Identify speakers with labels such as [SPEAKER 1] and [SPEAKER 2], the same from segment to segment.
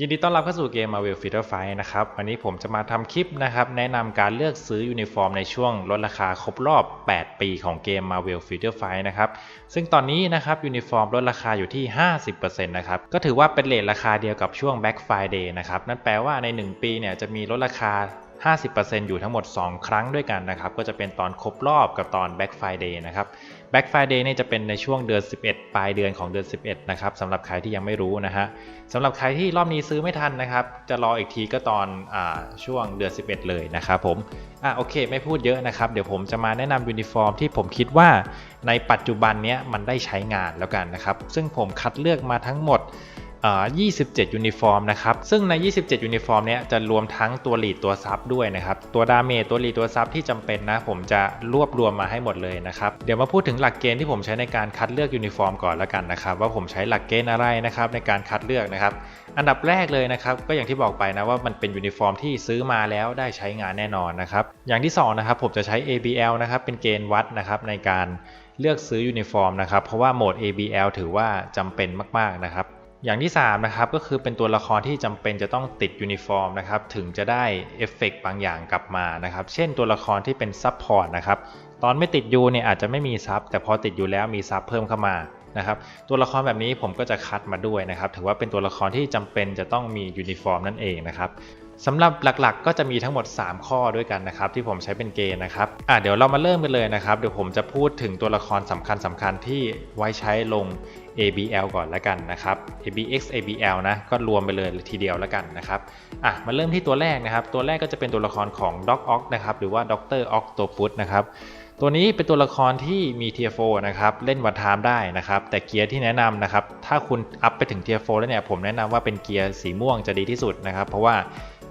[SPEAKER 1] ยินดีต้อนรับเข้าสู่เกม Marvel Fighter Fight นะครับวันนี้ผมจะมาทำคลิปนะครับ แนะนำการเลือกซื้อยูนิฟอร์มในช่วงลดราคาครบรอบ 8 ปีของเกม Marvel Fighter Fight นะครับซึ่งตอนนี้นะครับยูนิฟอร์มลดราคาอยู่ที่ 50%นะครับก็ถือว่าเป็นเลทราคาเดียวกับช่วง Black Friday นะครับนั่นแปลว่าใน 1 ปีเนี่ยจะมีลดราคา 50%อยู่ทั้งหมด 2 ครั้งด้วยกันนะครับก็จะเป็นตอนครบรอบกับตอน Black Friday นะครับ Black Friday เนี่ยจะเป็นในช่วงเดือน 11 ปลายเดือนของเดือน 11 นะครับสำหรับใครที่ยังไม่รู้นะฮะสำหรับใครที่รอบนี้ซื้อไม่ทันนะครับ จะรออีกทีก็ตอนอช่วงเดือน 11 เลยนะครับผมอะโอเค ไม่พูดเยอะนะครับ เดี๋ยวผมจะมาแนะนำยูนิฟอร์มที่ผมคิดว่าในปัจจุบันเนี้ยมันได้ใช้งานแล้วกันนะครับ ซึ่งผมคัดเลือกมาทั้งหมด 27 ยูนิฟอร์มนะครับ ซึ่งใน 27 ยูนิฟอร์มเนี้ยจะรวมทั้งตัวลีดตัวซับด้วยนะครับ ตัวดาเมจตัวลีดตัวซับที่จำเป็นนะ ผมจะรวบรวมมาให้หมดเลยนะครับ เดี๋ยวมาพูดถึงหลักเกณฑ์ที่ผมใช้ในการคัดเลือกยูนิฟอร์มก่อนแล้วกันนะครับ ว่าผมใช้หลักเกณฑ์อะไรนะครับในการคัดเลือกนะครับ อันดับแรกเลยนะครับ ก็อย่างที่บอกไปนะว่ามันเป็นยูนิฟอร์มที่ซื้อมาแล้วได้ใช้งานแน่นอนนะครับ อย่างที่2นะครับผมจะใช้ ABL นะครับเป็นเกณฑ์วัดนะครับในการเลือกซื้อยูนิฟอร์มนะครับเพราะว่าโหมด ABL ถือว่าจำเป็นมากๆนะครับ อย่างที่3นะครับก็คือเป็นตัวละครที่จำเป็นจะต้องติดยูนิฟอร์มนะครับถึงจะได้เอฟเฟกบางอย่างกลับมานะครับเช่นตัวละครที่เป็นซับพอร์ตนะครับตอนไม่ติดยูเนี่ยอาจจะไม่มีซับแต่พอติดอยู่แล้วมีซับเพิ่มเข้ามานะครับตัวละครแบบนี้ผมก็จะคัดมาด้วยนะครับถือว่าเป็นตัวละครที่จำเป็นจะต้องมียูนิฟอร์มนั่นเองนะครับ สำหรับหลักๆ ก็จะมีทั้งหมด 3 ข้อด้วยกันนะครับที่ผมใช้เป็นเกณฑ์นะครับอะเดี๋ยวเรามาเริ่มกันเลยนะครับเดี๋ยวผมจะพูดถึงตัวละครสำคัญสำคัญที่ไว้ใช้ลง ABL ก่อนแล้วกันนะครับ ABX ABL นะก็รวมไปเลยทีเดียวแล้วกันนะครับอะมาเริ่มที่ตัวแรกนะครับ ตัวแรกก็จะเป็นตัวละครของ Doc Ock นะครับหรือว่า Dr. Octopus นะครับตัวนี้เป็นตัวละครที่มีเทียโฟนะครับเล่นวันไทม์ได้นะครับ แต่เกียร์ที่แนะนำนะครับถ้าคุณอัพไปถึงเทียโฟแล้วเนี่ยผมแนะนำว่าเป็นเกียร์สีม่วงจะดีที่สุดนะครับ เพราะว่า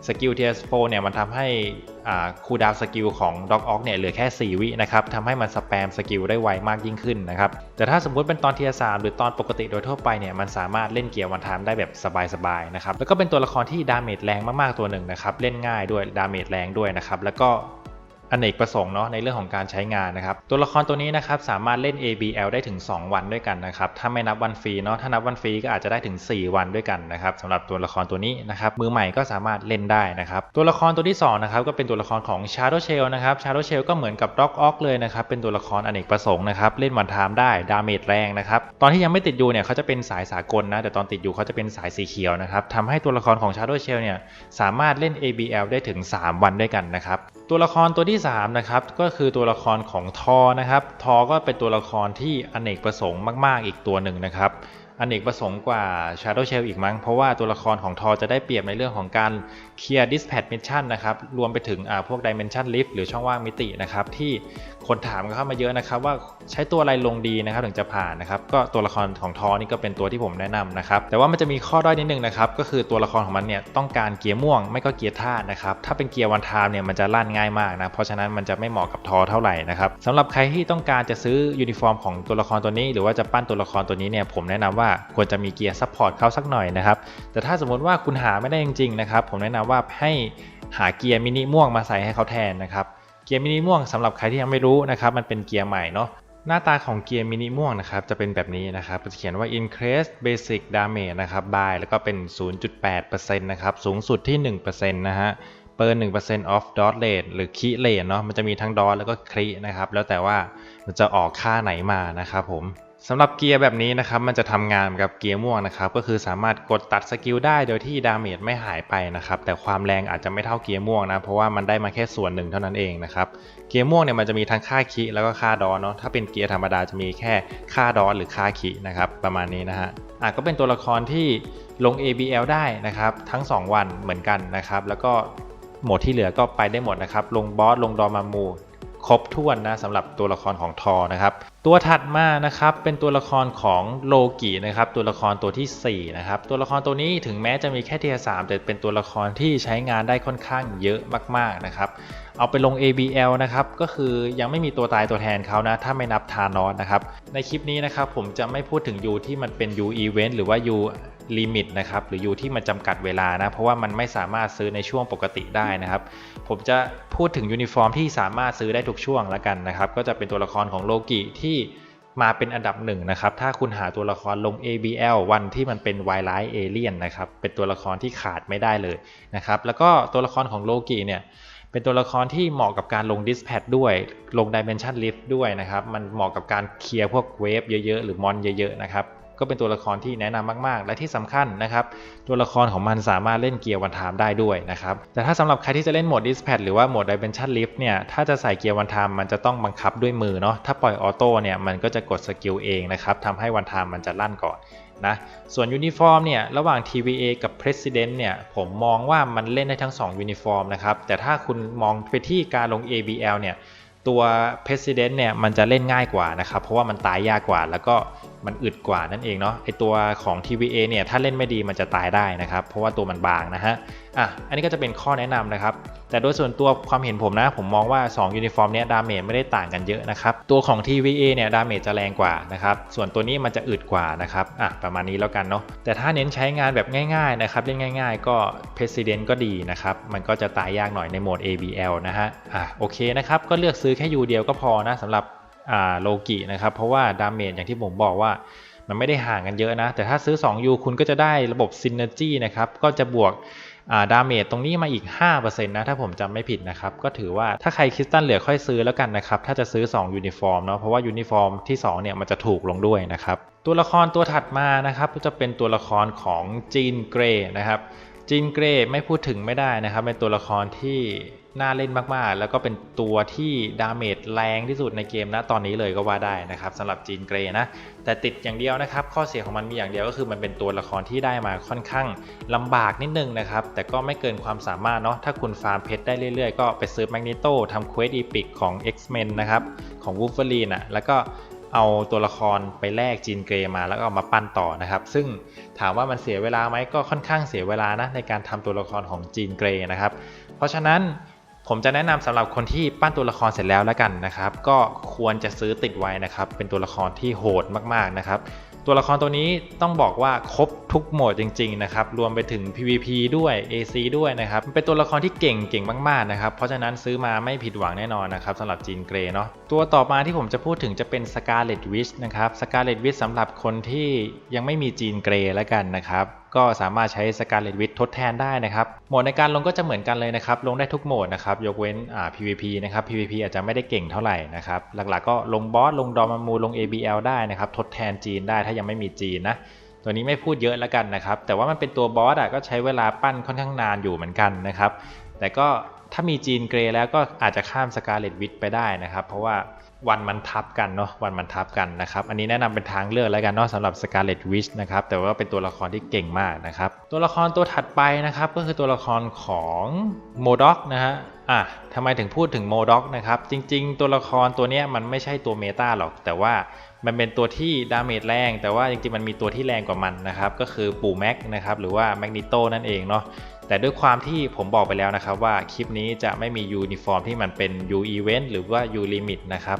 [SPEAKER 1] สกิลเทียโฟเนี่ยมันทำให้คูดาวสกิลของด็อกออกเนี่ยเหลือแค่ 4 วินะครับทำให้มันสแปมสกิลได้ไวมากยิ่งขึ้นนะครับ แต่ถ้าสมมุติเป็นตอนเทียสามหรือตอนปกติโดยทั่วไปเนี่ยมันสามารถเล่นเกียร์วันไทม์ได้แบบสบายๆนะครับ แล้วก็เป็นตัวละครที่ดาเมจแรงมากๆตัวหนึ่งนะครับ เล่นง่ายด้วยดาเมจแรงด้วยนะครับ แล้วก็ อเนกประสงค์เนาะในเรื่องของการใช้งานนะครับ ตัวละครตัวนี้นะครับสามารถเล่น ABL ได้ถึง 2 วันด้วยกันนะครับ ถ้าไม่นับวันฟรีเนาะถ้านับวันฟรีก็อาจจะได้ถึง 4 วันด้วยกันนะครับสำหรับตัวละครตัวนี้นะครับมือใหม่ก็สามารถเล่นได้นะครับ ตัวละครตัวที่2นะครับก็เป็นตัวละครของ Shadow Shell นะครับ Shadow Shell ก็เหมือนกับ Rock Ock เลยนะครับเป็นตัวละครอเนกประสงค์นะครับเล่นวันไทม์ได้ดาเมจแรงนะครับตอนที่ยังไม่ติดอยู่เนี่ยเขาจะเป็นสายสากลนะแต่ตอนติดอยู่เขาจะเป็นสายสีเขียวนะครับทำให้ตัวละครของ Shadow Shell เนี่ยสามารถเล่น ABL ได้ถึง 3 วันด้วยกันนะครับ ตัวละครตัวที่3นะครับก็คือตัวละครของทอนะครับทอก็เป็นตัวละครที่อเนกประสงค์มาก ๆ อีกตัวหนึ่งนะครับอเนกประสงค์กว่า Shadow Shell อีกมั้ง เพราะว่าตัวละครของทอจะได้เปรียบในเรื่องของการเคลียร์ dispatch mission นะครับ รวมไปถึงพวก dimension lift หรือช่องว่างมิตินะครับ ที่คนถามเข้ามาเยอะนะครับ ว่าใช้ตัวอะไรลงดีนะครับถึงจะผ่านนะครับ ก็ตัวละครของทอนี่ก็เป็นตัวที่ผมแนะนำนะครับ แต่ว่ามันจะมีข้อด้อยนิดนึงนะครับ ก็คือตัวละครของมันเนี่ยต้องการเกียร์ม่วงไม่ก็เกียร์ธาตุนะครับ ถ้าเป็นเกียร์วันไทม์เนี่ยมันจะลั่นง่ายมากนะ เพราะฉะนั้นมันจะไม่เหมาะกับทอเท่าไหร่นะครับสำหรับใครที่ต้องการจะซื้อยูนิฟอร์มของตัวละครตัวนี้ หรือว่าจะปั้นตัวละครตัวนี้เนี่ยผมแนะนำว่าควรจะมีเกียร์ซัพพอร์ตเขาสักหน่อยนะครับ แต่ถ้าสมมติว่าคุณหาไม่ได้จริงๆนะครับ ผมแนะนำว่าให้หาเกียร์มินิม่วงมาใส่ให้เขาแทนนะครับ เกียร์มินิม่วงสำหรับใครที่ยังไม่รู้นะครับมันเป็นเกียร์ใหม่เนาะหน้าตาของเกียร์มินิม่วงนะครับจะเป็นแบบนี้นะครับจะเขียนว่า increase basic damage นะครับ by แล้วก็เป็น 0.8%นะครับสูงสุดที่ 1%นะฮะเปิด1% off dot rate หรือ crit rate เนาะมันจะมีทั้งดอทแล้วก็ครีนะครับแล้วแต่ว่ามันจะออกค่าไหนมานะครับผม สำหรับเกียร์แบบนี้นะครับมันจะทำงานกับเกียร์ม่วงนะครับก็คือสามารถกดตัดสกิลได้โดยที่ดาเมจไม่หายไปนะครับแต่ความแรงอาจจะไม่เท่าเกียร์ม่วงนะเพราะว่ามันได้มาแค่ส่วนหนึ่งเท่านั้นเองนะครับเกียร์ม่วงเนี่ยมันจะมีทั้งค่าคิแล้วก็ค่าดอนเนาะถ้าเป็นเกียร์ธรรมดาจะมีแค่ค่าดอนหรือค่าคินะครับประมาณนี้นะฮะอะก็เป็นตัวละครที่ลง ABL ได้นะครับทั้ง 2 วันเหมือนกันนะครับแล้วก็โหมดที่เหลือก็ไปได้หมดนะครับลงบอสลงดอมามู ครบถ้วนนะสำหรับตัวละครของทอนะครับ ตัวถัดมานะครับเป็นตัวละครของโลกินะครับตัวละครตัวที่4นะครับตัวละครตัวนี้ถึงแม้จะมีแค่เทียสามแต่เป็นตัวละครที่ใช้งานได้ค่อนข้างเยอะมากๆนะครับเอาไปลง ABL นะครับก็คือยังไม่มีตัวตายตัวแทนเขานะถ้าไม่นับทานอสนะครับในคลิปนี้นะครับผมจะไม่พูดถึงยูที่มันเป็นยูอีเวนต์หรือว่ายูลิมิตนะครับหรือยูที่มันจำกัดเวลานะเพราะว่ามันไม่สามารถซื้อในช่วงปกติได้นะครับ ผมจะพูดถึงยูนิฟอร์มที่สามารถซื้อได้ทุกช่วงแล้วกันนะครับ ก็จะเป็นตัวละครของโลกิที่มาเป็นอันดับหนึ่งนะครับ ถ้าคุณหาตัวละครลง ABL วันที่มันเป็นไวไลท์เอเลียนนะครับ เป็นตัวละครที่ขาดไม่ได้เลยนะครับ แล้วก็ตัวละครของโลกิเนี่ย เป็นตัวละครที่เหมาะกับการลง Dispatch ด้วย ลง Dimension Lift ด้วยนะครับ มันเหมาะกับการเคลียร์พวกเวฟเยอะๆ หรือมอนเยอะๆ นะครับ ก็เป็นตัวละครที่แนะนำมาก ๆ และที่สำคัญนะครับ ตัวละครของมันสามารถเล่นเกียร์วันไทม์ได้ด้วยนะครับ แต่ถ้าสำหรับใครที่จะเล่นโหมด Dispatch หรือว่าโหมด Dimension Lift เนี่ย ถ้าจะใส่เกียร์วันไทม์มันจะต้องบังคับด้วยมือเนาะ ถ้าปล่อยออโต้เนี่ยมันก็จะกดสกิลเองนะครับทำให้วันไทม์มันจะลั่นก่อนนะส่วนยูนิฟอร์มเนี่ยระหว่าง TVA กับ President เนี่ยผมมองว่ามันเล่นได้ทั้ง2ยูนิฟอร์มนะครับแต่ถ้าคุณมองไปที่การลง ABL เนี่ยตัว President เนี่ยมันจะเล่นง่ายกว่านะครับเพราะว่ามันตายยากกว่าแล้วก็ มันอึดกว่านั่นเองเนาะไอตัวของ TVA เนี่ยถ้าเล่นไม่ดีมันจะตายได้นะครับ เพราะว่าตัวมันบางนะฮะอะอันนี้ก็จะเป็นข้อแนะนำนะครับ แต่โดยส่วนตัวความเห็นผมนะ ผมมองว่า 2 ยูนิฟอร์มเนี้ยดาเมจไม่ได้ต่างกันเยอะนะครับ ตัวของ TVA เนี่ยดาเมจจะแรงกว่านะครับ ส่วนตัวนี้มันจะอึดกว่านะครับอะประมาณนี้แล้วกันเนาะแต่ถ้าเน้นใช้งานแบบง่ายๆนะครับเล่นง่าย ๆ ก็ President ก็ดีนะครับมันก็จะตายยากหน่อยในโหมด ABL นะฮะอะโอเคนะครับก็เลือกซื้อแค่ยูเดียวก็พอนะสำหรับ โลกินะครับ เพราะว่าดาเมจอย่างที่ผมบอกว่ามันไม่ได้ห่างกันเยอะนะ แต่ถ้าซื้อ 2U คุณก็จะได้ระบบ Synergy นะครับ ก็จะบวกดาเมจตรงนี้มาอีก 5%นะ ถ้าผมจำไม่ผิดนะครับ ก็ถือว่าถ้าใครคริสตัลเหลือค่อยซื้อแล้วกันนะครับ ถ้าจะซื้อ 2 ยูนิฟอร์มเนาะ เพราะว่ายูนิฟอร์มที่ 2 เนี่ย มันจะถูกลงด้วยนะครับ ตัวละครตัวถัดมานะครับ ก็จะเป็นตัวละครของจีนเกรย์นะครับ จีนเกรย์ไม่พูดถึงไม่ได้นะครับ เป็นตัวละครที่ น่าเล่นมากๆ แล้วก็เป็นตัวที่ดาเมจแรงที่สุดในเกมนะตอนนี้เลยก็ว่าได้นะครับสำหรับจีนเกรนะ แต่ติดอย่างเดียวนะครับ ข้อเสียของมันมีอย่างเดียวก็คือมันเป็นตัวละครที่ได้มาค่อนข้างลำบากนิดนึงนะครับ แต่ก็ไม่เกินความสามารถเนาะถ้าคุณฟาร์มเพชรได้เรื่อยๆ ก็ไปซื้อแมกนิโตทำเควสอีพิกของ X-Men นะครับ ของวูฟเฟอรีนอะแล้วก็เอาตัวละครไปแลกจีนเกรมาแล้วก็เอามาปั้นต่อนะครับ ซึ่งถามว่ามันเสียเวลาไหมก็ค่อนข้างเสียเวลานะในการทำตัวละครของจีนเกรนะครับ เพราะฉะนั้น ผมจะแนะนำสำหรับคนที่ปั้นตัวละครเสร็จแล้วแล้วกันนะครับ ก็ควรจะซื้อติดไว้นะครับ เป็นตัวละครที่โหดมากๆนะครับ ตัวละครตัวนี้ต้องบอกว่าครบทุกโหมดจริงๆนะครับ รวมไปถึง PVP ด้วย AC ด้วยนะครับ เป็นตัวละครที่เก่งเก่งมากๆนะครับ เพราะฉะนั้นซื้อมาไม่ผิดหวังแน่นอนนะครับสำหรับจีนเกรเนาะ ตัวต่อมาที่ผมจะพูดถึงจะเป็น Scarlet Witch นะครับ Scarlet Witch สำหรับคนที่ยังไม่มีจีนเกรแล้วกันนะครับ ก็สามารถใช้ Scarlet Witch ทดแทนได้นะครับโหมดในการลงก็จะเหมือนกันเลยนะครับลงได้ทุกโหมดนะครับยกเว้นอ่า PVP นะครับ PVP อาจจะไม่ได้เก่งเท่าไหร่นะครับหลักๆก็ลงบอสลงดอมามูลง ABL ได้นะครับทดแทนจีนได้ถ้ายังไม่มีจีนนะตัวนี้ไม่พูดเยอะแล้วกันนะครับแต่ว่ามันเป็นตัวบอสอะก็ใช้เวลาปั้นค่อนข้างนานอยู่เหมือนกันนะครับแต่ก็ถ้ามีจีนเกรแล้วก็อาจจะข้ามสกาเลตวิทไปได้นะครับ เพราะว่า วันมันทับกันเนาะวันมันทับกันนะครับ อันนี้แนะนำเป็นทางเลือกแล้วกันเนาะสำหรับ Scarlet Witch นะครับ แต่ว่าเป็นตัวละครที่เก่งมากนะครับ ตัวละครตัวถัดไปนะครับ ก็คือตัวละครของโมด็อกนะฮะอะทำไมถึงพูดถึงโมด็อกนะครับ จริง ๆ ตัวละครตัวเนี้ยมันไม่ใช่ตัวเมตาหรอก แต่ว่ามันเป็นตัวที่ดาเมจแรง แต่ว่าจริงๆมันมีตัวที่แรงกว่ามันนะครับ ก็คือปู่แม็กนะครับ หรือว่าแมกนิโตนั่นเองเนาะ แต่ด้วยความที่ผมบอกไปแล้วนะครับว่าคลิปนี้จะไม่มียูนิฟอร์มที่มันเป็น U Event หรือว่า U Limit นะครับ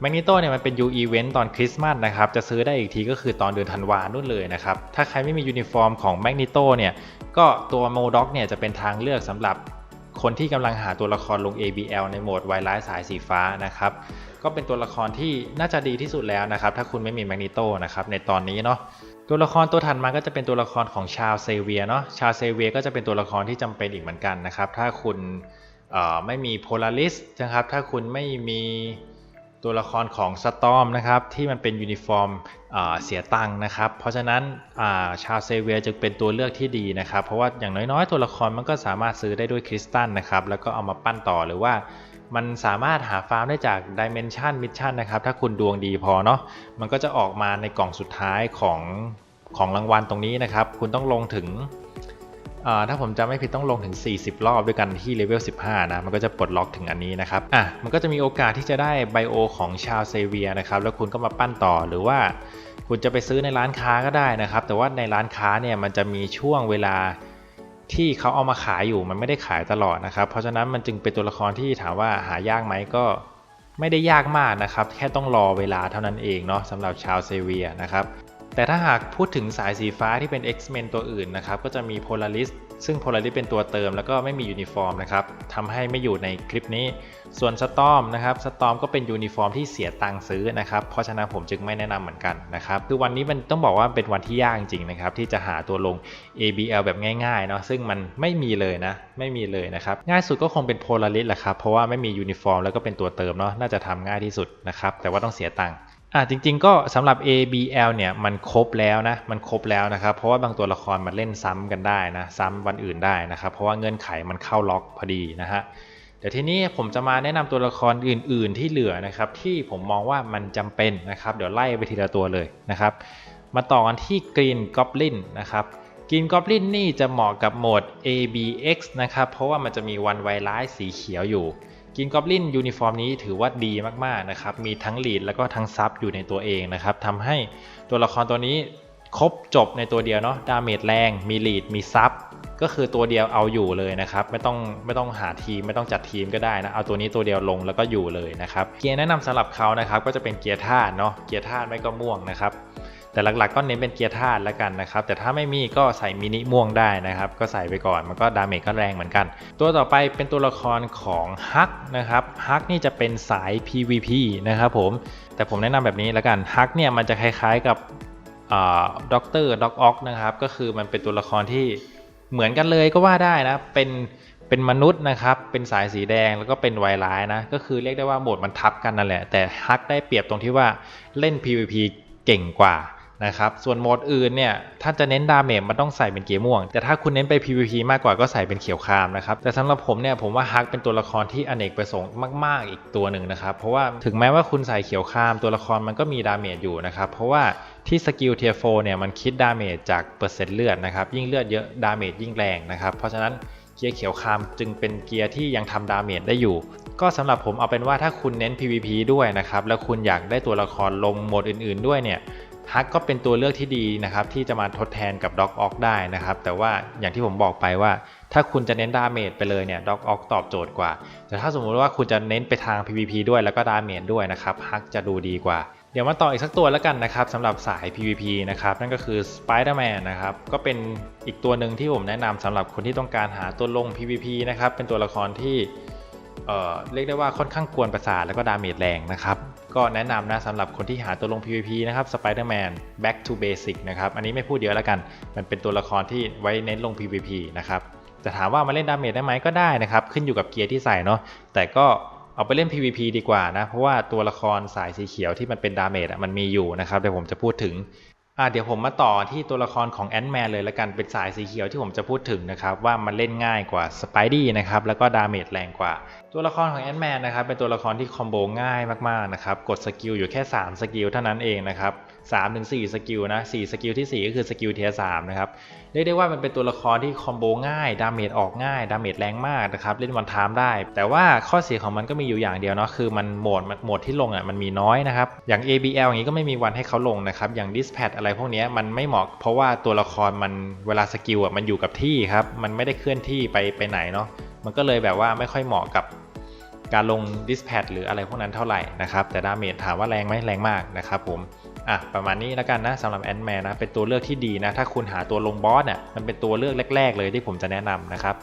[SPEAKER 1] แมกนิโตเนี่ยมันเป็น U Event ตอนคริสต์มาสนะครับจะซื้อได้อีกทีก็คือตอนเดือนธันวานู่นเลยนะครับถ้าใครไม่มียูนิฟอร์มของแมกนิโตเนี่ยก็ตัวโมด็อกเนี่ยจะเป็นทางเลือกสำหรับคนที่กำลังหาตัวละครลง ABL ในโหมดไวไลท์สายสีฟ้านะครับก็เป็นตัวละครที่น่าจะดีที่สุดแล้วนะครับถ้าคุณไม่มีแมกนิโตนะครับในตอนนี้เนาะ ตัวละครตัวถัดมาก็จะเป็นตัวละครของชาวเซเวียเนาะชาวเซเวียก็จะเป็นตัวละครที่จำเป็นอีกเหมือนกันนะครับ ถ้าคุณไม่มีโพลาริสนะครับ ถ้าคุณไม่มีตัวละครของสตอมนะครับที่มันเป็นยูนิฟอร์มเสียตังค์นะครับ เพราะฉะนั้นชาวเซเวียจึงเป็นตัวเลือกที่ดีนะครับ เพราะว่าอย่างน้อยๆ ตัวละครมันก็สามารถซื้อได้ด้วยคริสตัลนะครับ แล้วก็เอามาปั้นต่อหรือว่า มันสามารถหาฟาร์มได้จาก Dimension Mission นะครับ ถ้าคุณดวงดีพอเนาะมันก็จะออกมาในกล่องสุดท้ายของของรางวัลตรงนี้นะครับ คุณต้องลงถึงถ้าผมจำไม่ผิดต้องลงถึง 40 รอบด้วยกันที่เลเวล 15 นะ มันก็จะปลดล็อกถึงอันนี้นะครับ อะ มันก็จะมีโอกาสที่จะได้ไบโอของชาวเซเวียนะครับ แล้วคุณก็มาปั้นต่อหรือว่าคุณจะไปซื้อในร้านค้าก็ได้นะครับ แต่ว่าในร้านค้าเนี่ยมันจะมีช่วงเวลา ที่เขาเอามาขายอยู่มันไม่ได้ขายตลอดนะครับ เพราะฉะนั้นมันจึงเป็นตัวละครที่ถามว่าหายากไหมก็ไม่ได้ยากมากนะครับ แค่ต้องรอเวลาเท่านั้นเองเนาะสำหรับชาวเซเวียนะครับแต่ถ้าหากพูดถึงสายสีฟ้าที่เป็น X-Men ตัวอื่นนะครับก็จะมี Polaris ซึ่ง Polaris เป็นตัวเติมแล้วก็ไม่มียูนิฟอร์มนะครับทำให้ไม่อยู่ในคลิปนี้ ส่วน Storm นะครับ Storm ก็เป็นยูนิฟอร์มที่เสียตังค์ซื้อนะครับเพราะฉะนั้นผมจึงไม่แนะนำเหมือนกันนะครับคือวันนี้มันต้องบอกว่าเป็นวันที่ยากจริงๆนะครับที่จะหาตัวลง ABL แบบง่ายๆเนาะซึ่งมันไม่มีเลยนะไม่มีเลยนะครับง่ายสุดก็คงเป็น Polaris แหละครับเพราะว่าไม่มียูนิฟอร์มแล้วก็เป็นตัวเติมเนาะน่าจะทำง่ายที่สุดนะครับแต่ว่าต้องเสียตังค์ อะจริงๆก็สำหรับ ABL เนี่ยมันครบแล้วนะมันครบแล้วนะครับเพราะว่าบางตัวละครมันเล่นซ้ำกันได้นะซ้ำวันอื่นได้นะครับเพราะว่าเงื่อนไขมันเข้าล็อกพอดีนะฮะเดี๋ยวทีนี้ผมจะมาแนะนำตัวละครอื่น ๆ ที่เหลือนะครับที่ผมมองว่ามันจำเป็นนะครับเดี๋ยวไล่ไปทีละตัวเลยนะครับมาต่อกันที่ Green Goblin นะครับ Green Goblin นี่จะเหมาะกับโหมด ABX นะครับเพราะว่ามันจะมีวันไวไลท์สีเขียวอยู่ กินกอบลินยูนิฟอร์มนี้ถือว่าดีมากๆนะครับ มีทั้งลีดแล้วก็ทั้งซับอยู่ในตัวเองนะครับทำให้ตัวละครตัวนี้ครบจบในตัวเดียวเนาะ ดาเมจแรง มีลีด มีซับ ก็คือตัวเดียวเอาอยู่เลยนะครับ ไม่ต้องไม่ต้องหาทีม ไม่ต้องจัดทีมก็ได้นะ เอาตัวนี้ตัวเดียวลงแล้วก็อยู่เลยนะครับ เกียร์แนะนำสำหรับเขานะครับ ก็จะเป็นเกียร์ธาตุเนาะ เกียร์ธาตุไม่ก็ม่วงนะครับ แต่หลักๆก็เน้นเป็นเกียร์ธาตุแล้วกันนะครับ แต่ถ้าไม่มีก็ใส่มินิม่วงได้นะครับ ก็ใส่ไปก่อนมันก็ดาเมจก็แรงเหมือนกัน ตัวต่อไปเป็นตัวละครของฮักนะครับฮักนี่จะเป็นสาย PVP นะครับผมแต่ผมแนะนำแบบนี้แล้วกันฮักเนี่ยมันจะคล้ายๆกับด็อกเตอร์ด็อกออกนะครับก็คือมันเป็นตัวละครที่เหมือนกันเลยก็ว่าได้นะเป็นเป็นมนุษย์นะครับเป็นสายสีแดงแล้วก็เป็นไวร้ายนะก็คือเรียกได้ว่าโหมดมันทับกันนั่นแหละแต่ฮักได้เปรียบตรงที่ว่าเล่น PVP เก่งกว่า นะครับ ส่วนโหมดอื่นเนี่ยถ้าจะเน้นดาเมจมันต้องใส่เป็นเกียร์ม่วง แต่ถ้าคุณเน้นไป PVP มากกว่าก็ใส่เป็นเขียวคามนะครับ แต่สำหรับผมเนี่ยผมว่าฮักเป็นตัวละครที่อเนกประสงค์มาก ๆ อีกตัวหนึ่งนะครับ เพราะว่าถึงแม้ว่าคุณใส่เขียวคามตัวละครมันก็มีดาเมจอยู่นะครับ เพราะว่าที่สกิลเทียโฟเนี่ยมันคิดดาเมจจากเปอร์เซ็นต์เลือดนะครับ ยิ่งเลือดเยอะดาเมจยิ่งแรงนะครับ เพราะฉะนั้นเกียร์เขียวคามจึงเป็นเกียร์ที่ยังทำดาเมจได้อยู่ ก็สำหรับผมเอาเป็นว่าถ้าคุณเน้น PVP ด้วยนะครับ แล้วคุณอยากได้ตัวละครลงโหมดอื่น ๆ ด้วยเนี่ย ฮักก็เป็นตัวเลือกที่ดีนะครับที่จะมาทดแทนกับด็อกออกได้นะครับ แต่ว่าอย่างที่ผมบอกไปว่า ถ้าคุณจะเน้นดาเมจไปเลยเนี่ยด็อกออกตอบโจทย์กว่า แต่ถ้าสมมุติว่าคุณจะเน้นไปทาง PVP ด้วยแล้วก็ดาเมจด้วยนะครับฮักจะดูดีกว่าเดี๋ยวมาต่ออีกสักตัวแล้วกันนะครับสำหรับสาย PVP นะครับนั่นก็คือ Spider-Man นะครับก็เป็นอีกตัวหนึ่งที่ผมแนะนำสำหรับคนที่ต้องการหาตัวลง PVP นะครับเป็นตัวละครที่เอ่อเรียกได้ว่าค่อนข้างกวนประสาทแล้วก็ดาเมจแรงนะครับ ก็แนะนำนะสำหรับคนที่หาตัวลง PVP นะครับ Spider-Man Back to Basic นะครับ อันนี้ไม่พูดเยอะแล้วกัน มันเป็นตัวละครที่ไว้เน้นลง PVP นะครับจะถามว่ามาเล่นดาเมจได้ไหมก็ได้นะครับ ขึ้นอยู่กับเกียร์ที่ใส่เนาะแต่ก็เอาไปเล่น PVP ดีกว่านะ เพราะว่าตัวละครสายสีเขียวที่มันเป็นดาเมจมันมีอยู่นะครับเดี๋ยวผมจะพูดถึง อ่าเดี๋ยวผมมาต่อที่ตัวละครของแอนด์แมนเลยละกันเป็นสายสีเขียวที่ผมจะพูดถึงนะครับว่ามันเล่นง่ายกว่าสไปดี้นะครับแล้วก็ดาเมจแรงกว่า ตัวละครของแอนด์แมนนะครับเป็นตัวละครที่คอมโบง่ายมากๆนะครับกดสกิลอยู่แค่ 3 สกิลเท่านั้นเองนะครับ 3ถึง4สกิลนะ4สกิลที่ 4 ก็คือสกิลเทียร์สนะครับ เรียกได้ว่ามันเป็นตัวละครที่คอมโบง่าย ดาเมจออกง่าย ดาเมจแรงมากนะครับ เล่นวันไทม์ได้ แต่ว่าข้อเสียของมันก็มีอยู่อย่างเดียวเนาะคือมันโหมดโหมดที่ลงอะมันมีน้อยนะครับ อย่าง ABL อย่างนี้ก็ไม่มีวันให้เขาลงนะครับ อย่าง Dispatch อะไรพวกนี้มันไม่เหมาะ เพราะว่าตัวละครมันเวลาสกิลอะมันอยู่กับที่ครับมันไม่ได้เคลื่อนที่ไปไปไหนเนาะมันก็เลยแบบว่าไม่ค่อยเหมาะกับการลง Dispatch หรืออะไรพวกนั้นเท่าไหร่นะครับแต่ดาเมจถามว่าแรงไหมแรงมากนะครับผม อะประมาณนี้แล้วกันนะสำหรับแอนด์แมนนะเป็นตัวเลือกที่ดีนะ ถ้าคุณหาตัวลงบอสเนี่ยมันเป็นตัวเลือกแรก ๆ เลยที่ผมจะแนะนำนะครับ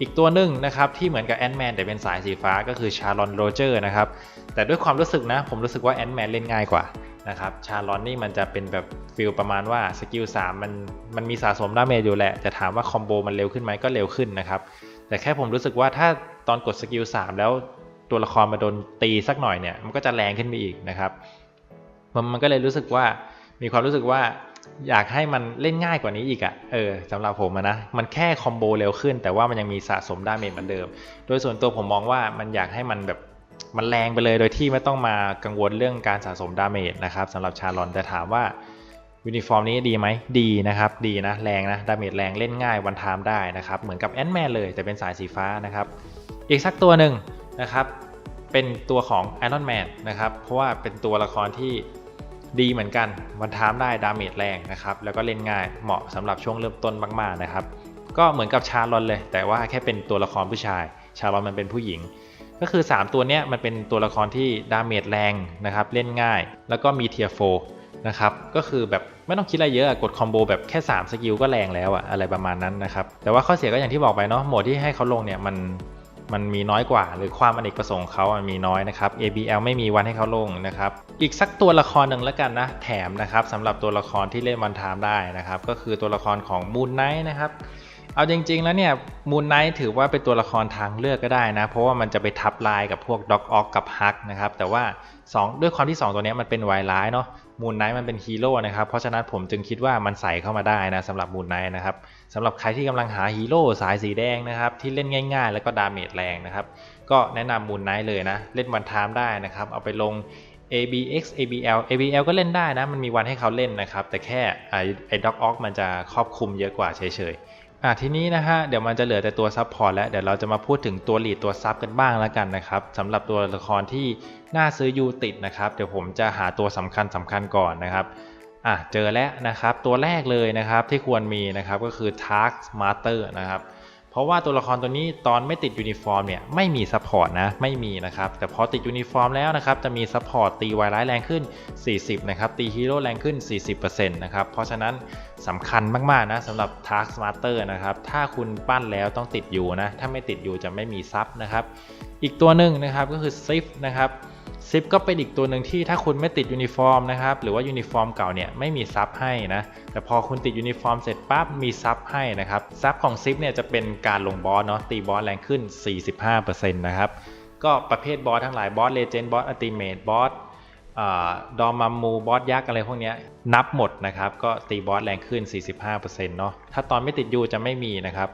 [SPEAKER 1] อีกตัวหนึ่งนะครับที่เหมือนกับแอนด์แมนแต่เป็นสายสีฟ้าก็คือชาร์ลอนโรเจอร์นะครับแต่ด้วยความรู้สึกนะ ผมรู้สึกว่าแอนด์แมนเล่นง่ายกว่านะครับชาร์ลอนนี่มันจะเป็นแบบฟิลประมาณว่าสกิล3มันมันมีสะสมดาเมจอยู่แหละแต่ถามว่าคอมโบมันเร็วขึ้นไหมก็เร็วขึ้นนะครับแต่แค่ผมรู้สึกว่าถ้าตอนกดสกิล3แล้วตัวละครมาโดนตีสักหน่อยเนี่ยมันก็จะแรงขึ้นไปอีกนะครับ มันมันก็เลยรู้สึกว่ามีความรู้สึกว่าอยากให้มันเล่นง่ายกว่านี้อีกอะ่ะ เออสำหรับผมนะ มันแค่คอมโบเร็วขึ้น แต่ว่ามันยังมีสะสมดาเมจเหมือนเดิม โดยส่วนตัวผมมองว่ามันอยากให้มันแบบมันแรงไปเลยโดยที่ไม่ต้องมากังวลเรื่องการสะสมดาเมจนะครับสำหรับชาลอนแต่ถามว่ายูนิฟอร์มนี้ดีไหมดีนะครับ ดีนะแรงนะดาเมจแรงเล่นง่ายวันไทม์ได้นะครับ เหมือนกับแอนด์แมนเลยแต่เป็นสายสีฟ้านะครับ อีกสักตัวหนึ่งนะครับ เป็นตัวของ Iron Man นะครับ เพราะว่าเป็นตัวละครที่ ดีเหมือนกันวันทามได้ดาเมจแรงนะครับแล้วก็เล่นง่ายเหมาะสำหรับช่วงเริ่มต้นมากๆนะครับก็เหมือนกับชาลอนเลย แต่ว่าแค่เป็นตัวละครผู้ชาย ชาลอนมันเป็นผู้หญิง ก็คือ 3 ตัวเนี้ยมันเป็นตัวละครที่ดาเมจแรงนะครับเล่นง่าย แล้วก็มีเทียโฟนะครับก็คือแบบไม่ต้องคิดอะไรเยอะอะกดคอมโบแบบแค่ 3 สกิลก็แรงแล้วอะอะไรประมาณนั้นนะครับแต่ว่าข้อเสียก็อย่างที่บอกไปเนาะโหมดที่ให้เขาลงเนี่ยมัน มันมีน้อยกว่า หรือความอเนกประสงค์เขามันมีน้อยนะครับ ABL ไม่มีวันให้เขาลงนะครับ อีกสักตัวละครหนึ่งแล้วกันนะ แถมนะครับสำหรับตัวละครที่เล่นวันไทม์ได้นะครับ ก็คือตัวละครของมูนไนท์นะครับเอาจริง ๆ แล้วเนี่ยมูนไนท์ถือว่าเป็นตัวละครทางเลือกก็ได้นะ เพราะว่ามันจะไปทับลายกับพวกด็อกออกกับฮักนะครับ แต่ว่า 2 ด้วยความที่ 2 ตัวนี้มันเป็นวายร้ายเนาะมูนไนท์มันเป็นฮีโร่นะครับ เพราะฉะนั้นผมจึงคิดว่ามันใส่เข้ามาได้นะสำหรับมูนไนท์นะครับ สำหรับใครที่กำลังหาฮีโร่สายสีแดงนะครับ ที่เล่นง่าย ๆ แล้วก็ดาเมจแรงนะครับ ก็แนะนำมูนไนท์เลยนะ เล่นวันไทม์ได้นะครับ เอาไปลง ABX ABL ABL ก็เล่นได้นะ มันมีวันให้เขาเล่นนะครับ แต่แค่ไอ้ไอ้ด็อกออกมันจะครอบคลุมเยอะกว่าเฉยๆอะทีนี้นะฮะเดี๋ยวมันจะเหลือแต่ตัวซับพอร์ตแล้ว เดี๋ยวเราจะมาพูดถึงตัวลีดตัวซับกันบ้างแล้วกันนะครับสำหรับตัวละครที่น่าซื้อยูติดนะครับ เดี๋ยวผมจะหาตัวสำคัญสำคัญก่อนนะครับ อะเจอแล้วนะครับตัวแรกเลยนะครับที่ควรมีนะครับก็คือ Task Master นะครับเพราะว่าตัวละครตัวนี้ตอนไม่ติดยูนิฟอร์มเนี่ยไม่มีซัพพอร์ตนะไม่มีนะครับแต่พอติดยูนิฟอร์มแล้วนะครับจะมีซัพพอร์ตตีไวร้ายแรงขึ้น 40นะครับตีฮีโร่แรงขึ้น 40%นะครับเพราะฉะนั้นสำคัญมากๆนะสำหรับ Task Master นะครับถ้าคุณปั้นแล้วต้องติดอยู่นะถ้าไม่ติดอยู่จะไม่มีซับนะครับอีกตัวหนึ่งนะครับก็คือ Sif นะครับ ซิฟก็เป็นอีกตัวหนึ่งที่ถ้าคุณไม่ติดยูนิฟอร์มนะครับหรือว่ายูนิฟอร์มเก่าเนี่ยไม่มีซับให้นะแต่พอคุณติดยูนิฟอร์มเสร็จปั๊บมีซับให้นะครับซับของซิฟเนี่ยจะเป็นการลงบอสเนาะตีบอสแรงขึ้น 45%นะครับก็ประเภทบอสทั้งหลายบอสเลเจนด์บอสอัติเมทบอสดอมมัมมูบอสยักษ์อะไรพวกเนี้ยนับหมดนะครับก็ตีบอสแรงขึ้น 45%เนาะถ้าตอนไม่ติดยูจะไม่มีนะครับ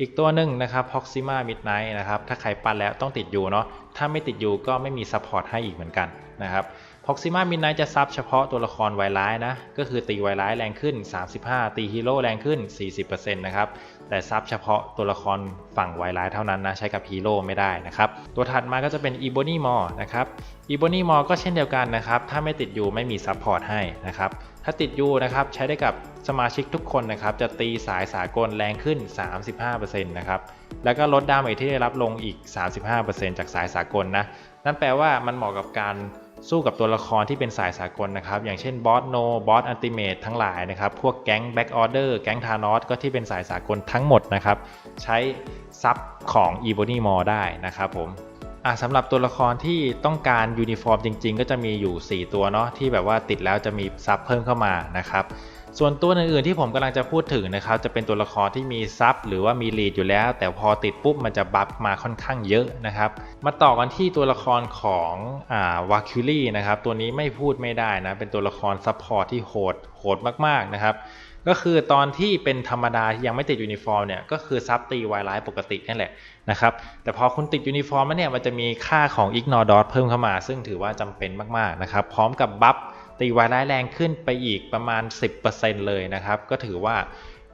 [SPEAKER 1] อีกตัวหนึ่งนะครับ Proxima Midnight นะครับถ้าใครปั้นแล้วต้องติดอยู่เนาะถ้าไม่ติดอยู่ก็ไม่มีซัพพอร์ตให้อีกเหมือนกันนะครับ Proxima Midnight จะซับเฉพาะตัวละครไวร้ายนะ ก็คือตีไวร้ายแรงขึ้น 35 ตีฮีโร่แรงขึ้น 40%นะครับ แต่ซับเฉพาะตัวละครฝั่งไวร้ายเท่านั้นนะ ใช้กับฮีโร่ไม่ได้นะครับ ตัวถัดมาก็จะเป็น Ebony Maw นะครับ Ebony Maw ก็เช่นเดียวกันนะครับ ถ้าไม่ติดอยู่ไม่มีซัพพอร์ตให้นะครับ ถ้าติดยูนะครับใช้ได้กับสมาชิกทุกคนนะครับจะตีสายสากลแรงขึ้น 35%นะครับแล้วก็ลดดาเมจที่ได้รับลงอีก 35%จากสายสากลนะนั่นแปลว่ามันเหมาะกับการสู้กับตัวละครที่เป็นสายสากลนะครับ อย่างเช่นบอสโนบอสอัลติเมททั้งหลายนะครับ พวกแก๊งแบ็กออเดอร์แก๊งทานอสก็ที่เป็นสายสากลทั้งหมดนะครับ ใช้ซับของ e b o n y m o r ได้นะครับผม อะสำหรับตัวละครที่ต้องการยูนิฟอร์มจริง ๆ ก็จะมีอยู่ 4 ตัวเนาะที่แบบว่าติดแล้วจะมีซับเพิ่มเข้ามานะครับส่วนตัวอื่นๆที่ผมกำลังจะพูดถึงนะครับจะเป็นตัวละครที่มีซับหรือว่ามีลีดอยู่แล้ว แต่พอติดปุ๊บมันจะบัฟมาค่อนข้างเยอะนะครับมาต่อกันที่ตัวละครของอ่าวาคิลี่นะครับตัวนี้ไม่พูดไม่ได้นะเป็นตัวละครซัพพอร์ตที่โหดโหดมากๆนะครับก็คือตอนที่เป็นธรรมดายังไม่ติดยูนิฟอร์มเนี่ยก็คือซับตีไวไลท์ปกตินั่นแหละ นะครับแต่พอคุณติดยูนิฟอร์มแล้วเนี่ยมันจะมีค่าของ ignore dot เพิ่มเข้ามา ซึ่งถือว่าจำเป็นมากๆนะครับพร้อมกับบัฟตีไวไลท์แรงขึ้นไปอีกประมาณ 10%เลยนะครับก็ถือว่า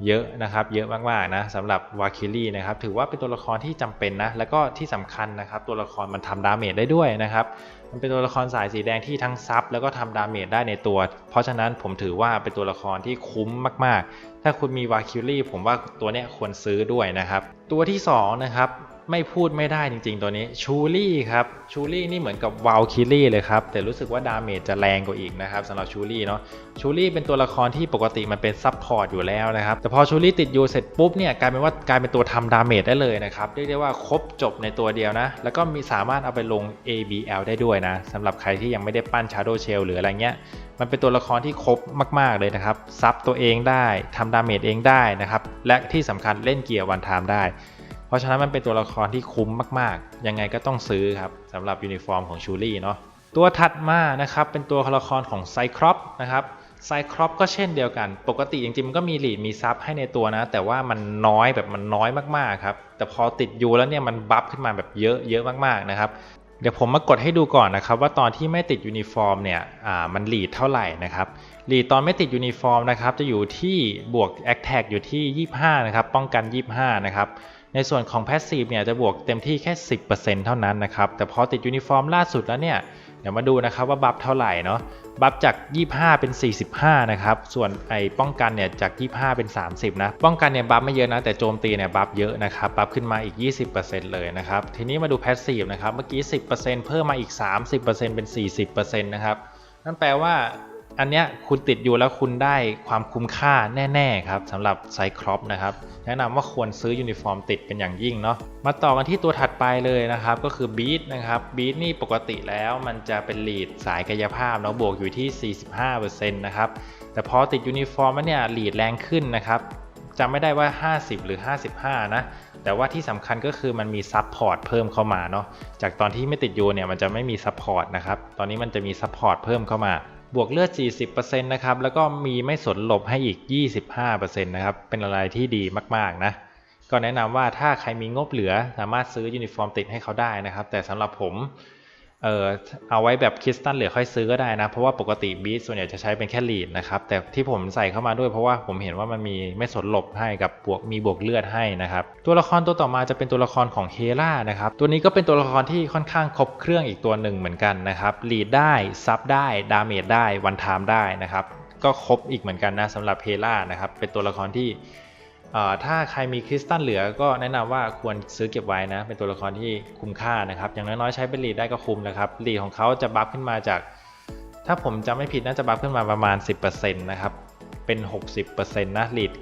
[SPEAKER 1] เยอะนะครับ เยอะมากๆนะสำหรับวาคิลี่นะครับ ถือว่าเป็นตัวละครที่จำเป็นนะ แล้วก็ที่สำคัญนะครับ ตัวละครมันทำดาเมจได้ด้วยนะครับ มันเป็นตัวละครสายสีแดงที่ทั้งซับแล้วก็ทำดาเมจได้ในตัว เพราะฉะนั้นผมถือว่าเป็นตัวละครที่คุ้มมากๆ ถ้าคุณมีวาคิลี่ผมว่าตัวเนี้ยควรซื้อด้วยนะครับ ตัวที่2นะครับ ไม่พูดไม่ได้จริง ๆ ตัวนี้ชูรี่ครับชูรี่นี่เหมือนกับวาลคิลี่เลยครับ แต่รู้สึกว่าดาเมจจะแรงกว่าอีกนะครับสำหรับชูรี่เนาะชูรี่เป็นตัวละครที่ปกติมันเป็นซับพอร์ตอยู่แล้วนะครับ แต่พอชูรี่ติดยูเสร็จปุ๊บเนี่ยกลายเป็นว่ากลายเป็นตัวทำดาเมจได้เลยนะครับเรียกได้ว่าครบจบในตัวเดียวนะ แล้วก็มีสามารถเอาไปลง ABL ได้ด้วยนะสำหรับใครที่ยังไม่ได้ปั้น Shadow Shell หรืออะไรเงี้ยมันเป็นตัวละครที่ครบมาก ๆ เลยนะครับซับตัวเองได้ทำดาเมจเองได้นะครับและที่สำคัญเล่นเกียร์วันไทม์ได้ ราะฉะนั้นมันเป็นตัวละครที่คุ้มมากๆ ยังไงก็ต้องซื้อครับสำหรับยูนิฟอร์มของชูรี่เนาะตัวถัดมานะครับเป็นตัวละครของไซครอปนะครับไซครอปก็เช่นเดียวกัน ปกติจริงๆมันก็มีหลีดมีซับให้ในตัวนะ แต่ว่ามันน้อยแบบมันน้อยมากๆครับแต่พอติดยูแล้วเนี่ยมันบัฟขึ้นมาแบบเยอะเยอะมากๆนะครับเดี๋ยวผมมากดให้ดูก่อนนะครับว่าตอนที่ไม่ติดยูนิฟอร์มเนี่ยอ่ามันหลีดเท่าไหร่นะครับหลีดตอนไม่ติดยูนิฟอร์มนะครับจะอยู่ที่บวกแอคแท็กอยู่ที่ 25นะครับป้องกัน 25นะครับ ในส่วนของแพสซีฟเนี่ยจะบวกเต็มที่แค่ 10%เท่านั้นนะครับแต่พอติดยูนิฟอร์มล่าสุดแล้วเนี่ยเดี๋ยวมาดูนะครับว่าบัฟเท่าไหร่เนาะบัฟจาก 25 เป็น 45 นะครับ ส่วนไอ้ป้องกันเนี่ยจาก 25 เป็น 30 นะ ป้องกันเนี่ยบัฟไม่เยอะนะ แต่โจมตีเนี่ยบัฟเยอะนะครับ บัฟขึ้นมาอีก 20%เลยนะครับ ทีนี้มาดูแพสซีฟนะครับ เมื่อกี้ 10%เพิ่มมาอีก 30%เป็น 40%นะครับ นั่นแปลว่า อันเนี้ยคุณติดอยู่แล้วคุณได้ความคุ้มค่าแน่ๆครับสำหรับไซครอปนะครับแนะนำว่าควรซื้อยูนิฟอร์มติดเป็นอย่างยิ่งเนาะมาต่อกันที่ตัวถัดไปเลยนะครับก็คือบีทนะครับบีทนี่ปกติแล้วมันจะเป็นลีดสายกายภาพเนาะบวกอยู่ที่ 45%นะครับแต่พอติดยูนิฟอร์มแล้วเนี่ยลีดแรงขึ้นนะครับจำไม่ได้ว่า 50 หรือ 55 นะ แต่ว่าที่สำคัญก็คือมันมีซับพอร์ตเพิ่มเข้ามาเนาะจากตอนที่ไม่ติดยูเนี่ยมันจะไม่มีซับพอร์ตนะครับตอนนี้มันจะมีซับพอร์ตเพิ่มเข้ามา บวกเลือด 40%นะครับ แล้วก็มีไม่สนหลบให้อีก 25%นะครับ เป็นอะไรที่ดีมาก ๆ นะ ก็แนะนำว่าถ้าใครมีงบเหลือสามารถซื้อยูนิฟอร์มติดให้เขาได้นะครับ แต่สำหรับผม เออเอาไว้แบบคริสตัลเหลือค่อยซื้อก็ได้นะ เพราะว่าปกติบีทส่วนใหญ่จะใช้เป็นแค่ลีดนะครับ แต่ที่ผมใส่เข้ามาด้วยเพราะว่าผมเห็นว่ามันมีไม่สนหลบให้กับบวกมีบวกเลือดให้นะครับ ตัวละครตัวต่อมาจะเป็นตัวละครของเฮล่านะครับ ตัวนี้ก็เป็นตัวละครที่ค่อนข้างครบเครื่องอีกตัวหนึ่งเหมือนกันนะครับลีดได้ซับได้ดาเมจได้วันไทม์ได้นะครับก็ครบอีกเหมือนกันนะสำหรับเฮล่านะครับเป็นตัวละครที่ ถ้าใครมีคริสตัลเหลือก็แนะนำว่าควรซื้อเก็บไว้นะ เป็นตัวละครที่คุ้มค่านะครับ อย่างน้อยๆใช้เป็นลีดได้ก็คุ้มนะครับลีดของเขาจะบัฟขึ้นมาจาก ถ้าผมจำไม่ผิดน่าจะบัฟขึ้นมาประมาณ 10%นะครับ เป็น 60%นะลีด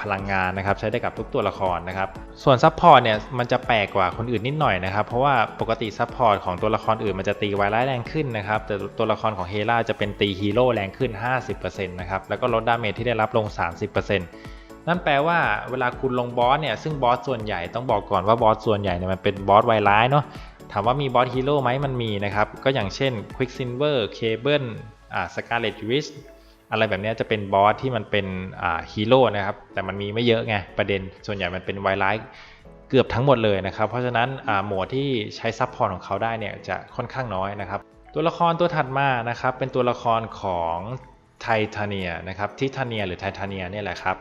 [SPEAKER 1] พลังงานนะครับใช้ได้กับทุกตัวละครนะครับ ส่วนซับพอร์ตเนี่ยมันจะแปลกกว่าคนอื่นนิดหน่อยนะครับ เพราะว่าปกติซับพอร์ตของตัวละครอื่นมันจะตีไวร้ายแรงขึ้นนะครับ แต่ตัวละครของเฮล่าจะเป็นตีฮีโร่แรงขึ้น 50%นะครับ แล้วก็ลดดาเมจที่ได้รับลง 30% นั่นแปลว่าเวลาคุณลงบอสเนี่ยซึ่งบอสส่วนใหญ่ต้องบอกก่อนว่าบอสส่วนใหญ่เนี่ยมันเป็นบอสไวร้ายเนาะถามว่ามีบอสฮีโร่ไหมมันมีนะครับ ก็อย่างเช่น Quicksilver Cable อ่า Scarlet Witch อะไรแบบนี้จะเป็นบอสที่มันเป็นอ่าฮีโร่นะครับแต่มันมีไม่เยอะไงประเด็นส่วนใหญ่มันเป็นไวร้ายเกือบทั้งหมดเลยนะครับ เพราะฉะนั้นอ่าหมวดที่ใช้ซับพอร์ตของเขาได้เนี่ยจะค่อนข้างน้อยนะครับ ตัวละครตัวถัดมานะครับเป็นตัวละครของไททาเนียนะครับทิทาเนียหรือไททาเนียเนี่ยแหละครับ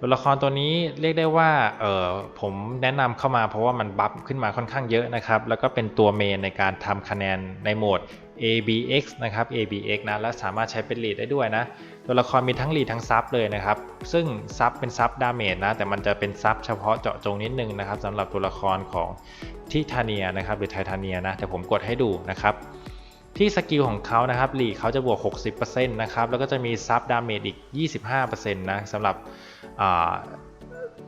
[SPEAKER 1] ตัวละครตัวนี้เรียกได้ว่าเออผมแนะนำเข้ามาเพราะว่ามันบัฟขึ้นมาค่อนข้างเยอะนะครับ แล้วก็เป็นตัวเมนในการทำคะแนนในโหมด ABX นะครับ ABX นะ และสามารถใช้เป็นลีดได้ด้วยนะ ตัวละครมีทั้งลีดทั้งซับเลยนะครับ ซึ่งซับเป็นซับดาเมจนะ แต่มันจะเป็นซับเฉพาะเจาะจงนิดนึงนะครับสำหรับตัวละครของทิทาเนียนะครับ หรือไททาเนียนะ แต่ผมกดให้ดูนะครับ ที่สกิลของเขานะครับลีดเขาจะบวก 60%นะครับ แล้วก็จะมีซับดาเมจอีก 25%นะสำหรับ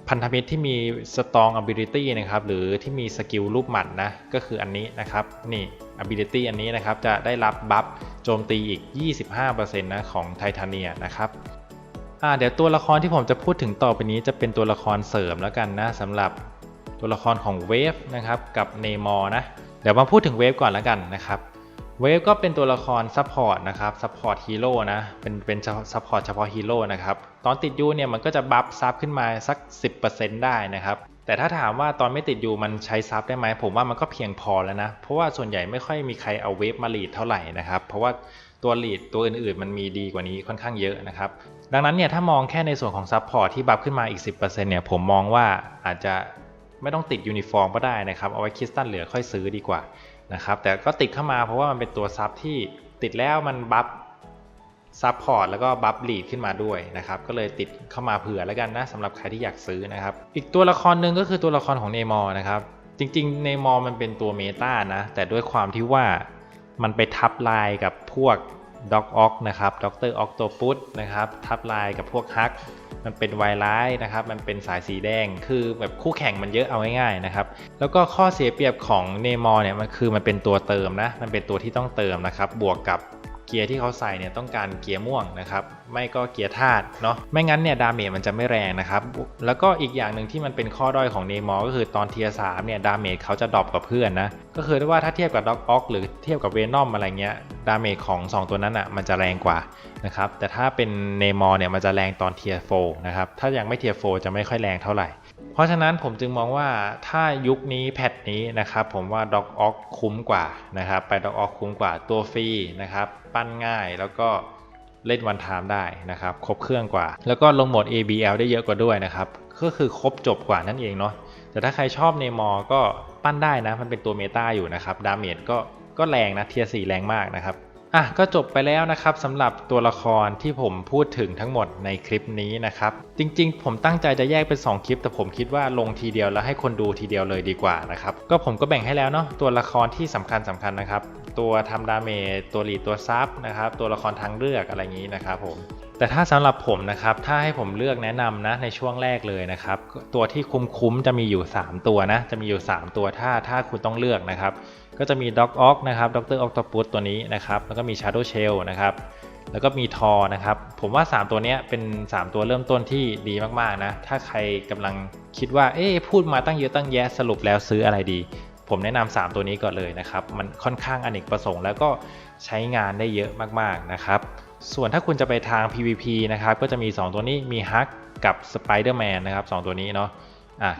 [SPEAKER 1] พันธมิตรที่มี strong ability นะครับหรือที่มีสกิลรูปหมัดนะก็คืออันนี้นะครับนี่ ability อันนี้นะครับจะได้รับบัฟโจมตีอีก 25%นะของไททาเนียนะครับเดี๋ยวตัวละครที่ผมจะพูดถึงต่อไปนี้จะเป็นตัวละครเสริมแล้วกันนะสำหรับตัวละครของเวฟนะครับกับเนมอร์นะเดี๋ยวมาพูดถึงเวฟก่อนแล้วกันนะครับ เวฟก็เป็นตัวละครซัพพอร์ตนะครับซัพพอร์ตฮีโร่นะเป็นเป็นซัพพอร์ตเฉพาะฮีโร่นะครับตอนติดยูเนี่ยมันก็จะบัฟซับขึ้นมาสัก 10%ได้นะครับแต่ถ้าถามว่าตอนไม่ติดยูมันใช้ซับได้ไหมผมว่ามันก็เพียงพอแล้วนะเพราะว่าส่วนใหญ่ไม่ค่อยมีใครเอาเวฟมาลีดเท่าไหร่นะครับเพราะว่าตัวลีดตัวอื่นๆ มันมีดีกว่านี้ค่อนข้างเยอะนะครับดังนั้นเนี่ยถ้ามองแค่ในส่วนของซัพพอร์ตที่บัฟขึ้นมาอีก 10%เนี่ยผมมองว่าอาจจะ ไม่ต้องติดยูนิฟอร์มก็ได้นะครับเอาไว้คริสตัลเหลือค่อยซื้อดีกว่านะครับแต่ก็ติดเข้ามาเพราะว่ามันเป็นตัวซับที่ติดแล้วมันบัฟซับพอร์ตแล้วก็บัฟลีดขึ้นมาด้วยนะครับก็เลยติดเข้ามาเผื่อแล้วกันนะสำหรับใครที่อยากซื้อนะครับอีกตัวละครหนึ่งก็คือตัวละครของเนมอร์นะครับจริงๆเนมอร์มันเป็นตัวเมตานะแต่ด้วยความที่ว่ามันไปทับลายกับพวก ด็อกออกนะครับด็อกเตอร์ออกโตปุสนะครับทับลายกับพวกฮัก มันเป็นไวร้ายนะครับ มันเป็นสายสีแดงคือแบบคู่แข่งมันเยอะเอาง่ายๆนะครับ แล้วก็ข้อเสียเปรียบของเนมอร์เนี่ยมันคือมันเป็นตัวเติมนะ มันเป็นตัวที่ต้องเติมนะครับ บวกกับ เกียร์ที่เขาใส่เนี่ยต้องการเกียร์ม่วงนะครับ ไม่ก็เกียร์ธาตุเนาะไม่งั้นเนี่ยดาเมจมันจะไม่แรงนะครับ แล้วก็อีกอย่างหนึ่งที่มันเป็นข้อด้อยของเนมอก็คือตอนเทียร์สามเนี่ยดาเมจเขาจะดรอปกับเพื่อนนะก็คือว่าถ้าเทียบกับด็อกออกหรือเทียบกับเวนอมอะไรเงี้ยดาเมจของ 2 ตัวนั้นอะมันจะแรงกว่านะครับแต่ถ้าเป็นเนมอเนี่ยมันจะแรงตอนเทียร์โฟนะครับถ้ายังไม่เทียร์โฟจะไม่ค่อยแรงเท่าไหร่เพราะฉะนั้นผมจึงมองว่าถ้ายุคนี้แพทนี้นะครับผมว่าด็อกออกคุ้มกว่านะครับไปด็อกออกคุ้มกว่าตัวฟรีนะครับ ปั้นง่าย แล้วก็เล่นวันไทม์ได้นะครับ ครบเครื่องกว่า แล้วก็ลงโหมด ABL ได้เยอะกว่าด้วยนะครับ ก็คือครบจบกว่านั่นเองเนาะ แต่ถ้าใครชอบเนมอก็ปั้นได้นะ มันเป็นตัวเมตาอยู่นะครับ ดาเมจก็ก็แรงนะ เทียร์สแรงมากนะครับ อะก็จบไปแล้วนะครับสำหรับตัวละครที่ผมพูดถึงทั้งหมดในคลิปนี้นะครับ จริงๆ ผมตั้งใจจะแยกเป็น 2 คลิป แต่ผมคิดว่าลงทีเดียวแล้วให้คนดูทีเดียวเลยดีกว่านะครับ ก็ผมก็แบ่งให้แล้วเนาะตัวละครที่สำคัญสำคัญนะครับ ตัวทำดาเมจตัวลีตัวซับนะครับ ตัวละครทางเลือกอะไรอย่างนี้นะครับผมแต่ถ้าสำหรับผมนะครับ ถ้าให้ผมเลือกแนะนำนะในช่วงแรกเลยนะครับ ตัวที่คุ้มๆจะมีอยู่ 3 ตัวนะ จะมีอยู่ 3 ตัวถ้าถ้าคุณต้องเลือกนะครับ ก็จะมีด็อกออกนะครับด็อกเตอร์ออกตปุสตัวนี้นะครับแล้วก็มี Shadow Shell นะครับแล้วก็มีทอนะครับ ผมว่า 3 ตัวนี้เป็น 3 ตัวเริ่มต้นที่ดีมากๆนะ ถ้าใครกำลังคิดว่า เอ๊พูดมาตั้งเยอะตั้งแยะสรุปแล้วซื้ออะไรดี ผมแนะนำ3ตัวนี้ก่อนเลยนะครับ มันค่อนข้างอเนกประสงค์แล้วก็ใช้งานได้เยอะมากๆนะครับ ส่วนถ้าคุณจะไปทาง PVP นะครับ ก็จะมี 2 ตัวนี้มีฮักกับ Spider-Man นะครับ 2 ตัวนี้เนาะ อะ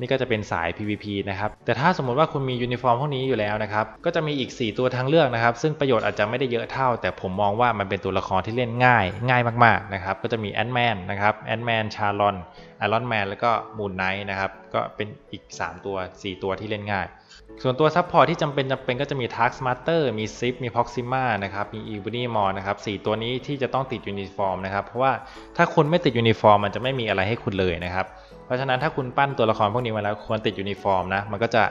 [SPEAKER 1] นี่ก็จะเป็นสาย PVP นะครับแต่ถ้าสมมติว่าคุณมียูนิฟอร์มพวกนี้อยู่แล้วนะครับก็จะมีอีก 4 ตัวทางเลือกนะครับ ซึ่งประโยชน์อาจจะไม่ได้เยอะเท่า แต่ผมมองว่ามันเป็นตัวละครที่เล่นง่ายง่ายมากๆนะครับก็จะมีแอนด์แมนนะครับแอนด์แมนชาลอนไอรอนแมนแล้วก็มูนไนท์นะครับก็เป็นอีก 3 ตัว 4 ตัวที่เล่นง่าย ส่วนตัวซัพพอร์ตที่จำเป็นจำเป็นก็จะมี Task Master มี Zip มี Proxima นะครับมี e b o n y m o r นะครับ4ตัวนี้ที่จะต้องติดยูนิฟอร์มนะครับเพราะว่าถ้าคุณไม่ติดยูนิฟอร์มมันจะไม่มีอะไรให้คุณเลยนะครับ ราะฉะนั้นถ้าคุณปั้นตัวละครพวกนี้มาแล้วควรติดยูนิฟอร์มนะมันก็จะ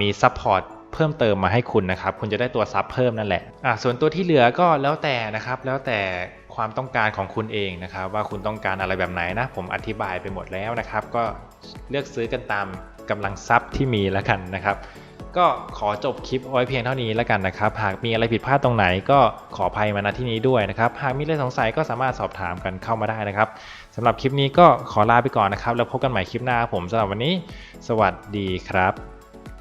[SPEAKER 1] มีซัพพอร์ตเพิ่มเติมมาให้คุณนะครับ คุณจะได้ตัวซับเพิ่มนั่นแหละอะส่วนตัวที่เหลือก็แล้วแต่นะครับ แล้วแต่ความต้องการของคุณเองนะครับ ว่าคุณต้องการอะไรแบบไหนนะ ผมอธิบายไปหมดแล้วนะครับ ก็เลือกซื้อกันตามกำลังทรัพย์ที่มีแล้วกันนะครับ ก็ขอจบคลิปไว้เพียงเท่านี้แล้วกันนะครับ หากมีอะไรผิดพลาดตรงไหนก็ขออภัยมาณที่นี้ด้วยนะครับ หากมีอะไรสงสัยก็สามารถสอบถามกันเข้ามาได้นะครับ สำหรับคลิปนี้ก็ขอลาไปก่อนนะครับ แล้วพบกันใหม่คลิปหน้าผมสำหรับวันนี้ สวัสดีครับ